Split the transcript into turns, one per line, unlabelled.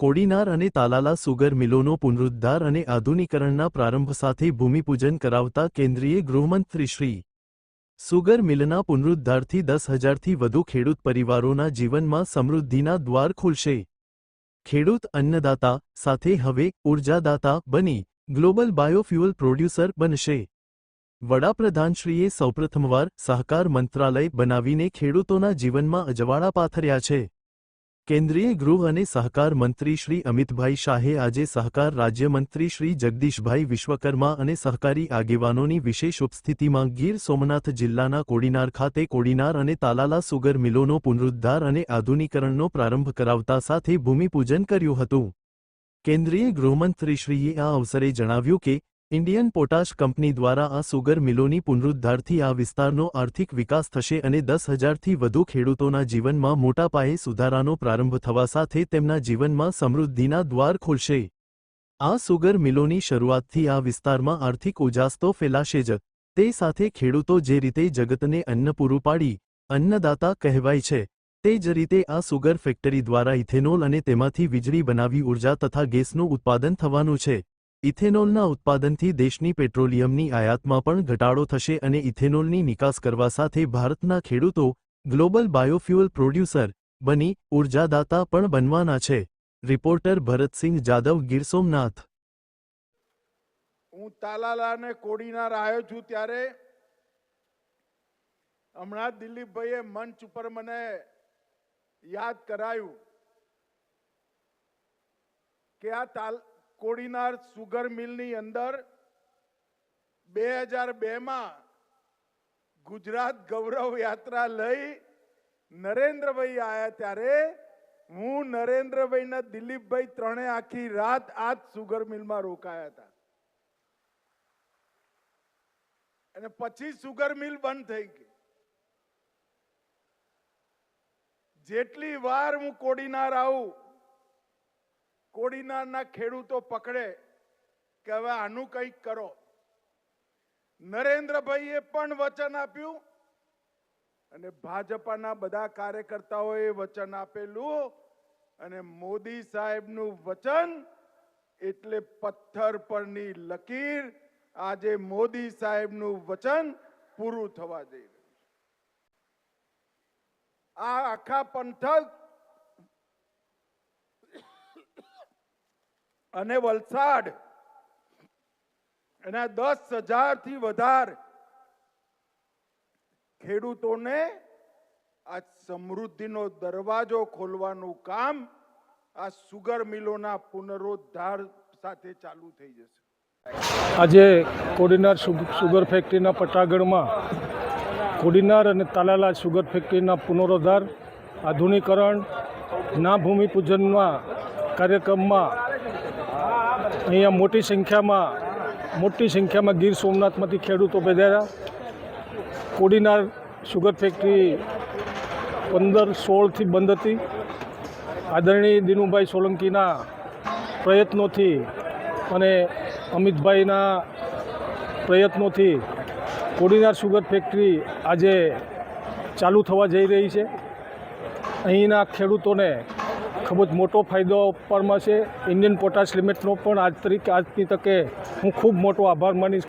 કોડીનાર અને તાલાલા સુગર મિલોનો પુનરુદ્ધાર અને આધુનિકરણના પ્રારંભ સાથે ભૂમિપૂજન કરાવતા કેન્દ્રીય ગૃહમંત્રી શ્રી સુગર મિલના પુનરુદ્ધારથી દસ હજારથી વધુ ખેડૂત પરિવારોના જીવનમાં સમૃદ્ધિના દ્વાર ખુલશે. ખેડૂત અન્નદાતા સાથે હવે ઉર્જાદાતા બની ગ્લોબલ બાયોફ્યુઅલ પ્રોડ્યુસર બનશે. વડાપ્રધાનશ્રીએ સૌપ્રથમવાર સહકાર મંત્રાલય બનાવીને ખેડૂતોના જીવનમાં અજવાળા પાથર્યા છે. કેન્દ્રીય ગૃહ અને સહકાર મંત્રી શ્રી અમિતભાઈ શાહે આજે સહકાર રાજ્યમંત્રી શ્રી જગદીશભાઈ વિશ્વકર્મા અને સહકારી આગેવાનોની વિશેષ ઉપસ્થિતિમાં ગીર સોમનાથ જિલ્લાના કોડીનાર ખાતે કોડીનાર અને તાલાલા સુગર મિલોનો પુનરુદ્ધાર અને આધુનિકરણનો પ્રારંભ કરાવતા સાથે ભૂમિપૂજન કર્યું હતું. કેન્દ્રીય ગૃહમંત્રીશ્રીએ આ અવસરે જણાવ્યું કે ઇન્ડિયન પોટાશ કંપની દ્વારા આ સુગર મિલોની પુનરુદ્ધારથી આ વિસ્તારનો આર્થિક વિકાસ થશે અને દસ હજારથી વધુ ખેડૂતોના જીવનમાં મોટા પાયે સુધારાનો પ્રારંભ થવા સાથે તેમના જીવનમાં સમૃદ્ધિના દ્વાર ખોલશે. આ સુગર મિલોની શરૂઆતથી આ વિસ્તારમાં આર્થિક ઉજાસ તો ફેલાશે જ. તે સાથે ખેડૂતો જે રીતે જગતને અન્ન પૂરું પાડી અન્નદાતા કહેવાય છે, તે જ રીતે આ સુગર ફેક્ટરી દ્વારા ઇથેનોલ અને તેમાંથી વીજળી બનાવી ઊર્જા તથા ગેસનું ઉત્પાદન થવાનું છે. ઇથેનોલના ઉત્પાદનથી દેશની પેટ્રોલિયમની આયાતમાં પણ ઘટાડો થશે અને ઇથેનોલની નિકાસ કરવા સાથે ભારતના ખેડૂતો ગ્લોબલ બાયોફ્યુઅલ પ્રોડ્યુસર બની ઉર્જાદાતા પણ બનવાના છે. રિપોર્ટર ભરતસિંહ જાદવ ગીર સોમનાથ.
હું તાલાલા અને કોડીનાર આવ્યો છું ત્યારે હમણાં દિલીપભાઈએ મંચ ઉપર મને યાદ કરાયું કે આ તાલ કોડીનાર સુગર મિલની અંદર બે હજાર બેમાં ગુજરાત ગૌરવ યાત્રા લઈ નરેન્દ્રભાઈ આવ્યા ત્યારે હું નરેન્દ્રભાઈ ને દિલીપભાઈ ત્રણે આખી રાત આ જ સુગર મિલમાં રોકાયા હતા. અને પછી સુગર મિલ બંધ થઈ ગઈ. જેટલી વાર હું કોડીનાર આવું કોડીનારના ખેડૂતો પકડે કે હવે આનું કંઈક કરો. નરેન્દ્રભાઈએ પણ વચન આપ્યું અને ભાજપાના બધા કાર્યકર્તાઓએ વચન આપેલું અને મોદી સાહેબનું વચન એટલે પથ્થર પરની લકીર. આજે મોદી સાહેબનું વચન પૂરું થવા જઈ રહ્યું આ આખા પંથક અને વલસાડ. એના દસ હજારથી વધારે ખેડૂતોને આ સમૃદ્ધિનો દરવાજો ખોલવાનું કામ આ સુગર મિલોના પુનરોદ્ધાર સાથે ચાલુ થઈ જશે.
આજે કોડીનાર સુગર ફેક્ટરીના પટાગઢમાં કોડીનાર અને તાલાલા સુગર ફેક્ટરીના પુનરોદ્ધાર, આધુનિકરણ ના ભૂમિપૂજનના કાર્યક્રમમાં અહીંયા મોટી સંખ્યામાં મોટી સંખ્યામાં ગીર સોમનાથમાંથી ખેડૂતો પધાર્યા કોડીનાર સુગર ફેક્ટરી પંદર સોળથી બંધ હતી. આદરણીય દિનુભાઈ સોલંકીના પ્રયત્નોથી અને અમિતભાઈના પ્રયત્નોથી કોડીનાર સુગર ફેક્ટરી આજે ચાલુ થવા જઈ રહી છે. અહીંના ખેડૂતોને ખૂબ જ મોટો ફાયદો આપવામાં છે ઇન્ડિયન પોટાશ લિમિટનો પણ આજ તરીકે, આજની તકે હું ખૂબ મોટો આભાર માનીશ.